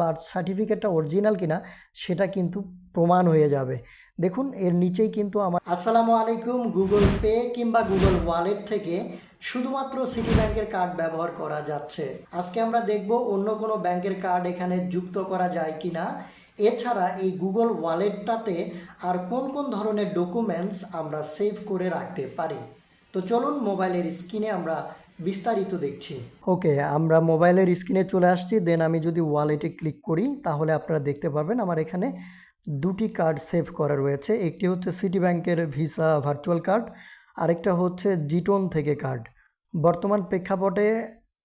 Birth সার্টিফিকেটটা original কিনা, সেটা কিন্তু প্রমাণ হয়ে যাবে। দেখুন, এর নিচেই কিন্তু আমার আসসালামু আলাইকুম গুগল পে কিংবা গুগল ওয়ালেট থেকে শুধুমাত্র সিটি ব্যাংকের কার্ড ব্যবহার করা যাচ্ছে। আজকে আমরা দেখব অন্য কোনো ব্যাংকের কার্ড এখানে যুক্ত করা যায় কিনা। এছাড়া এই গুগল ওয়ালেটটাতে আর কোন কোন ধরনের ডকুমেন্টস আমরা সেভ করে রাখতে পারি? তো চলুন মোবাইলের স্ক্রিনে আমরা বিস্তারিত দেখছি। ওকে, আমরা মোবাইলের স্ক্রিনে চলে আসছি, দেন আমি যদি ওয়ালেটে ক্লিক করি, তাহলে আপনারা দেখতে পারবেন আমার এখানে দুটি কার্ড সেভ করা রয়েছে। একটি হচ্ছে সিটি ব্যাংকের ভিসা ভার্চুয়াল কার্ড, আরেকটা হচ্ছে জিটোন থেকে কার্ড। বর্তমান প্রেক্ষাপটে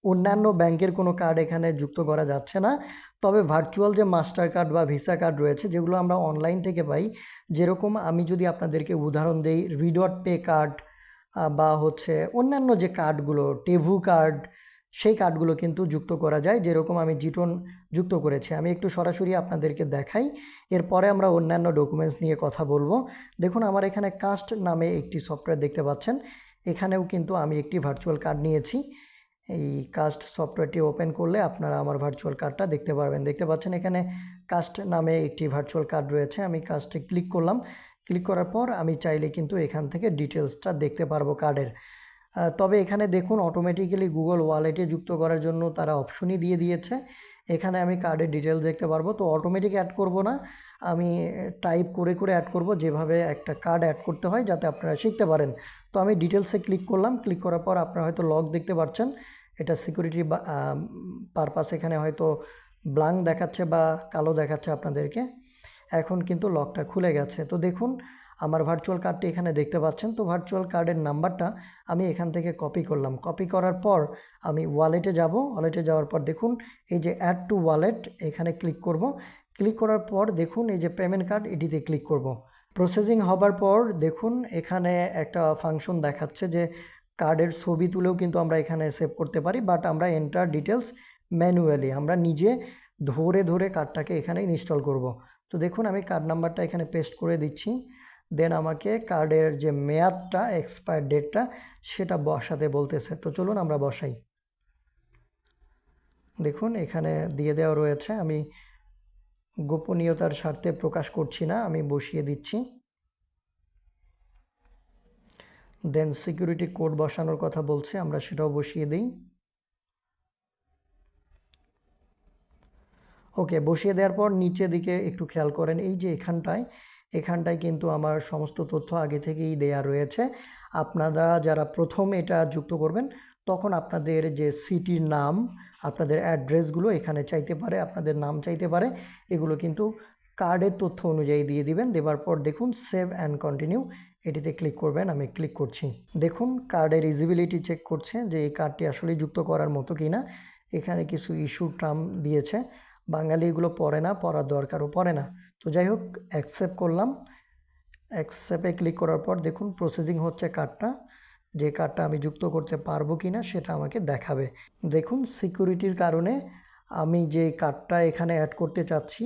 অন্যান্য ব্যাংকের কোনো কার্ড এখানে যুক্ত করা যাচ্ছে না, তবে ভার্চুয়াল যে মাস্টার কার্ড বা ভিসা কার্ড রয়েছে, যেগুলো আমরা অনলাইন থেকে পাই, যেরকম আমি যদি আপনাদেরকে উদাহরণ দেই, রিডট পে কার্ড বা হচ্ছে অন্যান্য যে কার্ডগুলো, টেভু কার্ড, সেই কার্ডগুলো কিন্তু যুক্ত করা যায়, যেরকম আমি জিটোন যুক্ত করেছি। আমি একটু সরাসরি আপনাদেরকে দেখাই। এরপরে আমরা অন্যান্য ডকুমেন্টস নিয়ে কথা বলব। দেখুন, আমার এখানে কাস্ট নামে একটি সফটওয়্যার দেখতে পাচ্ছেন। এখানেও কিন্তু আমি একটি ভার্চুয়াল কার্ড নিয়েছি। এই কাস্ট সফটওয়্যারটি ওপেন করলে আপনারা আমার ভার্চুয়াল কার্ডটা দেখতে পারবেন। দেখতে পাচ্ছেন, এখানে কাস্ট নামে একটি ভার্চুয়াল কার্ড রয়েছে। আমি কাস্টে ক্লিক করলাম। ক্লিক করার পর আমি চাইলে কিন্তু এখান থেকে ডিটেলসটা দেখতে পারব কার্ডের। তবে এখানে দেখুন অটোমেটিক্যালি গুগল ওয়ালেটে যুক্ত করার জন্য তারা অপশনই দিয়ে দিয়েছে। এখানে আমি কার্ডের ডিটেলস দেখতে পারব। তো অটোমেটিক অ্যাড করব না। আমি টাইপ করে করে অ্যাড করব। যেভাবে একটা কার্ড অ্যাড করতে হয় যাতে আপনারা শিখতে পারেন। তো আমি ডিটেলসে ক্লিক করলাম। ক্লিক করার পর আপনারা হয়তো লগ দেখতে পাচ্ছেন। এটা সিকিউরিটি পারপাস এখানে হয়তো ব্লাঙ্ক দেখাচ্ছে বা কালো দেখাচ্ছে আপনাদেরকে। এখন কিন্তু লকটা খুলে গেছে। তো দেখুন, আমার ভার্চুয়াল কার্ডটি এখানে দেখতে পাচ্ছেন। তো ভার্চুয়াল কার্ডের নাম্বারটা আমি এখান থেকে কপি করলাম। কপি করার পর আমি ওয়ালেটে যাব। ওয়ালেটে যাওয়ার পর দেখুন, এই যে অ্যাড টু ওয়ালেট এখানে ক্লিক করব। ক্লিক করার পর দেখুন, এই যে পেমেন্ট কার্ড এটিতে ক্লিক করব। প্রসেসিং হবার পর দেখুন, এখানে একটা ফাংশন দেখাচ্ছে যে কার্ডের ছবি তুলেও কিন্তু আমরা এখানে সেভ করতে পারি বাট আমরা এন্টার ডিটেলস ম্যানুয়ালি আমরা নিজে ধরে ধরে কার্ডটাকে এখানে ইনস্টল করব। তো দেখুন, আমি কার্ড নাম্বারটা এখানে পেস্ট করে দিচ্ছি। দেন আমাকে কার্ডের যে মেয়াদটা এক্সপায়ার ডেটটা সেটা বসাতে বলতেছে। তো চলুন আমরা বসাই। দেখুন, এখানে দিয়ে দেওয়া রয়েছে। আমি গোপনীয়তার স্বার্থে প্রকাশ করছি না, আমি বসিয়ে দিচ্ছি। দেন সিকিউরিটি কোড বসানোর কথা বলছে, আমরা সেটাও বসিয়ে দিই। ওকে, বসিয়ে দেওয়ার পর নিচে দিকে একটু খেয়াল করেন। এই যে এখানটায় এখানটায় কিন্তু আমার সমস্ত তথ্য আগে থেকেই দেয়া রয়েছে। আপনারা যারা প্রথম এটা যুক্ত করবেন, তখন আপনাদের যে সিটির নাম, আপনাদের অ্যাড্রেসগুলো এখানে চাইতে পারে, আপনাদের নাম চাইতে পারে, এগুলো কিন্তু কার্ডের তথ্য অনুযায়ী দিয়ে দিবেন। দেবার পর দেখুন, সেভ অ্যান্ড কন্টিনিউ, এটিতে ক্লিক করবেন, আমি ক্লিক করছি। দেখুন, কার্ডের ইজিবিলিটি চেক করছে যে এই কার্ডটি আসলে যুক্ত করার মতো কি না এখানে কিছু ইস্যু টার্ম দিয়েছে। বাঙালি এগুলো পড়ে না, পড়ার দরকারও পড়ে না। তো যাই হোক অ্যাকসেপ্ট করলাম। অ্যাকসেপ্টে ক্লিক করার পর দেখুন প্রসেসিং হচ্ছে কার্ডটা যে কার্ডটা আমি যুক্ত করতে পারব কি না সেটা আমাকে দেখাবে। দেখুন সিকিউরিটির কারণে আমি যে কার্ডটা এখানে অ্যাড করতে চাচ্ছি,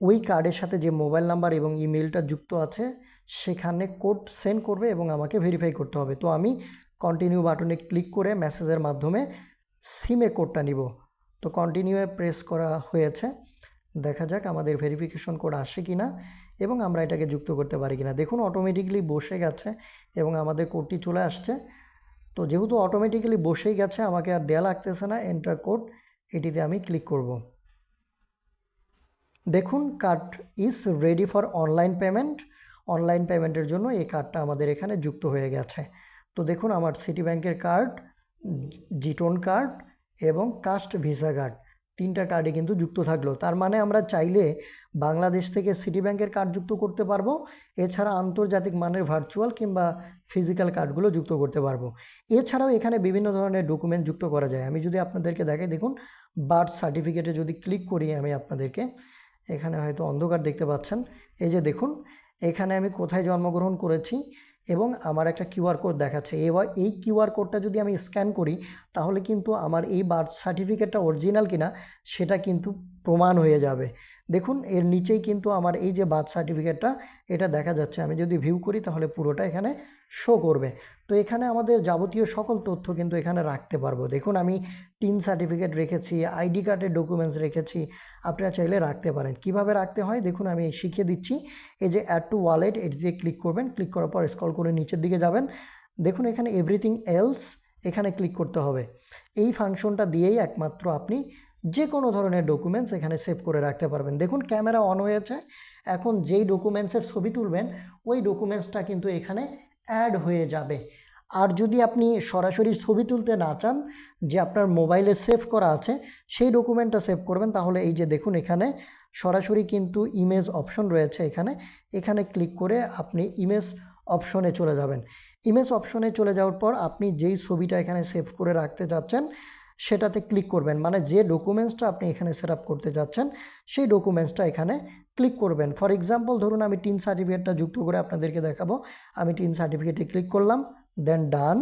ওই কার্ডের সাথে যে মোবাইল নাম্বার এবং ইমেলটা যুক্ত আছে, সেখানে কোড সেন্ড করবে এবং আমাকে ভেরিফাই করতে হবে। তো আমি কন্টিনিউ বাটনে ক্লিক করে মেসেজের মাধ্যমে সিমে কোডটা নিব। তো কন্টিনিউয়ে প্রেস করা হয়েছে। দেখা যাক আমাদের ভেরিফিকেশন কোড আসে কি না এবং আমরা এটাকে যুক্ত করতে পারি কি না দেখুন অটোমেটিক্যালি বসে গেছে এবং আমাদের কোডটি চলে আসছে। তো যেহেতু অটোমেটিক্যালি বসেই গেছে, আমাকে আর দেয়া লাগতেছে না এন্টার কোড এটিতে আমি ক্লিক করব। দেখুন card is ready for online payment online পেমেন্টের জন্য এই কার্ডটা আমাদের এখানে যুক্ত হয়ে গেছে। তো দেখুন, আমার সিটি ব্যাংকের কার্ড জিটোন কার্ড এবং কাস্ট ভিসা কার্ড তিনটা কার্ডে কিন্তু যুক্ত থাকল। তার মানে আমরা চাইলে বাংলাদেশ থেকে সিটি ব্যাংকের কার্ড যুক্ত করতে পারব, এছাড়া আন্তর্জাতিক মানের ভার্চুয়াল কিংবা ফিজিক্যাল কার্ডগুলো যুক্ত করতে পারব। এছাড়াও এখানে বিভিন্ন ধরনের ডকুমেন্ট যুক্ত করা যায়। আমি যদি আপনাদেরকে দেখাই, দেখুন বার্থ সার্টিফিকেটে যদি ক্লিক করি আমি আপনাদেরকে, এখানে হয়তো অন্ধকার দেখতে পাচ্ছেন। এই যে দেখুন, এখানে আমি কোথায় জন্মগ্রহণ করেছি এবং আমার একটা কিউআর কোড দেখাচ্ছে। এবার এই কিউআর কোডটা যদি আমি স্ক্যান করি, তাহলে কিন্তু আমার এই বার্থ সার্টিফিকেটটা অরিজিনাল কিনা, সেটা কিন্তু প্রমাণ হয়ে যাবে। দেখুন, এর নিচেই কিন্তু আমার এই যে বার্থ সার্টিফিকেটটা, এটা দেখা যাচ্ছে। আমি যদি ভিউ করি, তাহলে পুরোটা এখানে শো করবে। তো এখানে আমাদের যাবতীয় সকল তথ্য কিন্তু এখানে রাখতে পারব। দেখুন, আমি টিন সার্টিফিকেট রেখেছি আইডি কার্ডের ডকুমেন্টস রেখেছি, আপনারা চাইলে রাখতে পারেন। কীভাবে রাখতে হয়? দেখুন, আমি শিখিয়ে দিচ্ছি। এই যে অ্যাড টু ওয়ালেট এটিতে ক্লিক করবেন। ক্লিক করার পর স্কল করে নিচের দিকে যাবেন। দেখুন, এখানে এভরিথিং এলস এখানে ক্লিক করতে হবে। এই ফাংশনটা দিয়েই একমাত্র আপনি যে কোনো ধরনের ডকুমেন্টস এখানে সেভ করে রাখতে পারবেন। দেখুন ক্যামেরা অন হয়েছে। এখন যেই ডকুমেন্টসের ছবি তুলবেন, ওই ডকুমেন্টসটা কিন্তু এখানে অ্যাড হয়ে যাবে। আর যদি আপনি সরাসরি ছবি তুলতে না চান, যে আপনার মোবাইলে সেভ করা আছে, সেই ডকুমেন্টটা সেভ করবেন, তাহলে এই যে দেখুন, এখানে সরাসরি কিন্তু ইমেজ অপশন রয়েছে এখানে। এখানে ক্লিক করে আপনি ইমেজ অপশনে চলে যাবেন। ইমেজ অপশনে চলে যাওয়ার পর আপনি যেই ছবিটা এখানে সেভ করে রাখতে যাচ্ছেন সেটাতে ক্লিক করবেন। মানে যে ডকুমেন্টসটা আপনি এখানে সেট করতে যাচ্ছেন, সেই ডকুমেন্টসটা এখানে ক্লিক করবেন। ফর এক্সাম্পল ধরুন আমি টিন সার্টিফিকেটটা যুক্ত করে আপনাদেরকে দেখাবো। আমি টিন সার্টিফিকেটে ক্লিক করলাম দেন ডান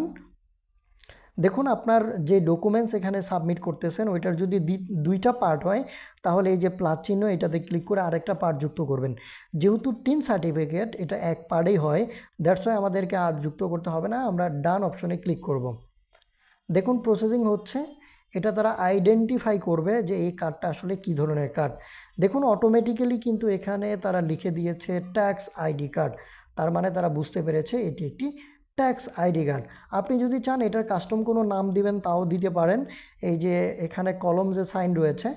দেখুন, আপনার যে ডকুমেন্টস এখানে সাবমিট করতেছেন, ওইটার যদি দুইটা পার্ট হয়, তাহলে এই যে প্লাস চিহ্ন, এটাতে ক্লিক করে আরেকটা পার্ট যুক্ত করবেন। যেহেতু টিন সার্টিফিকেট এটা এক পার্টেই হয় দ্যাটস ওয়াই আমাদেরকে আর যুক্ত করতে হবে না, আমরা ডান অপশনে ক্লিক করব। দেখুন প্রসেসিং হচ্ছে। এটা তারা আইডেন্টিফাই করবে যে এই কার্ডটা আসলে কী ধরনের কার্ড দেখুন অটোমেটিক্যালি কিন্তু এখানে তারা লিখে দিয়েছে ট্যাক্স আইডি কার্ড তার মানে তারা বুঝতে পেরেছে এটি একটি ট্যাক্স আইডি কার্ড আপনি যদি চান এটার কাস্টম কোনো নাম দিবেন, তাও দিতে পারেন। এই যে এখানে কলম যে সাইন রয়েছে,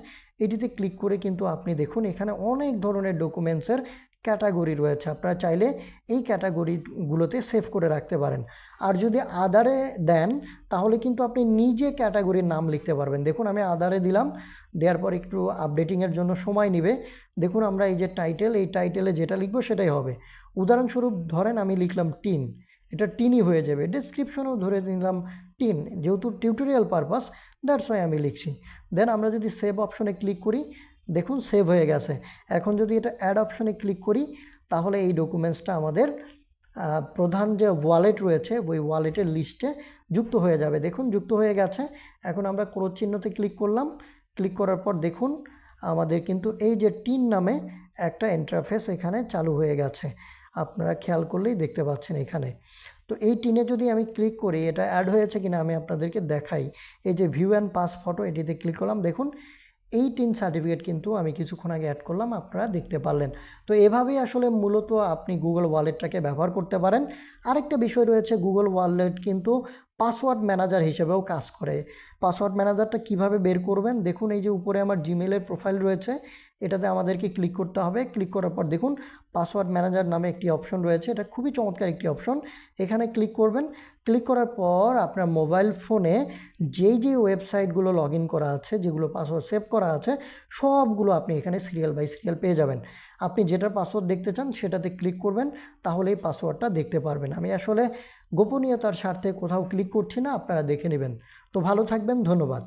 এটিতে ক্লিক করে কিন্তু আপনি দেখুন, এখানে অনেক ধরনের ডকুমেন্টসের ক্যাটাগরি রয়েছে। আপনারা চাইলে এই ক্যাটাগরিগুলোতে সেভ করে রাখতে পারেন। আর যদি আদারে দেন, তাহলে কিন্তু আপনি নিজে ক্যাটাগরির নাম লিখতে পারবেন। দেখুন, আমি আদারে দিলাম, দেওয়ার পর একটু আপডেটিংয়ের জন্য সময় নেবে। দেখুন, আমরা এই যে টাইটেল এই টাইটেলে যেটা লিখব সেটাই হবে। উদাহরণস্বরূপ ধরেন, আমি লিখলাম টিন। এটা টিনই হয়ে যাবে। ডেসক্রিপশনেও ধরে নিলাম টিন। যেহেতু টিউটোরিয়াল পারপাস দ্যাটস ওয়াই আমি লিখছি। দেন আমরা যদি সেভ অপশনে ক্লিক করি দেখুন সেভ হয়ে গেছে। এখন যদি এটা অ্যাড অপশনে ক্লিক করি, তাহলে এই ডকুমেন্টসটা আমাদের প্রধান যে ওয়ালেট রয়েছে, ওই ওয়ালেটের লিস্টে যুক্ত হয়ে যাবে। দেখুন, যুক্ত হয়ে গেছে। এখন আমরা ক্রোধ চিহ্নতে ক্লিক করলাম। ক্লিক করার পর দেখুন, আমাদের কিন্তু এই যে টিন নামে একটা ইন্টারফেস এখানে চালু হয়ে গেছে। আপনারা খেয়াল করলেই দেখতে পাচ্ছেন এখানে। তো এই টিনে যদি আমি ক্লিক করি, এটা অ্যাড হয়েছে কিনা আমি আপনাদেরকে দেখাই। এই যে ভিউ অ্যান্ড পাস ফটো এটিতে ক্লিক করলাম। দেখুন এই টিন সার্টিফিকেট কিন্তু আমি কিছুক্ষণ আগে অ্যাড করলাম, আপনারা দেখতে পারলেন। তো এভাবেই আসলে মূলত আপনি গুগল ওয়ালেটটাকে ব্যবহার করতে পারেন। আরেকটা বিষয় রয়েছে গুগল ওয়ালেট কিন্তু পাসওয়ার্ড ম্যানেজার হিসেবেও কাজ করে। পাসওয়ার্ড ম্যানেজারটা কীভাবে বের করবেন? দেখুন, এই যে উপরে আমার জিমেলের প্রোফাইল রয়েছে, এটাতে আমাদেরকে ক্লিক করতে হবে। ক্লিক করার পর দেখুন, পাসওয়ার্ড ম্যানেজার নামে একটি অপশন রয়েছে। এটা খুবই চমৎকার একটি অপশন এখানে ক্লিক করবেন। ক্লিক করার পর আপনার মোবাইল ফোনে যেই যেই ওয়েবসাইটগুলো লগ ইন করা আছে, যেগুলো পাসওয়ার্ড সেভ করা আছে, সবগুলো আপনি এখানে সিরিয়াল বাই সিরিয়াল পেয়ে যাবেন। আপনি যেটার পাসওয়ার্ড দেখতে চান, সেটাতে ক্লিক করবেন, তাহলেই পাসওয়ার্ডটা দেখতে পারবেন। আমি আসলে গোপনীয়তার স্বার্থে কোথাও ক্লিক করছি না আপনারা দেখে নেবেন। তো ভালো থাকবেন ধন্যবাদ।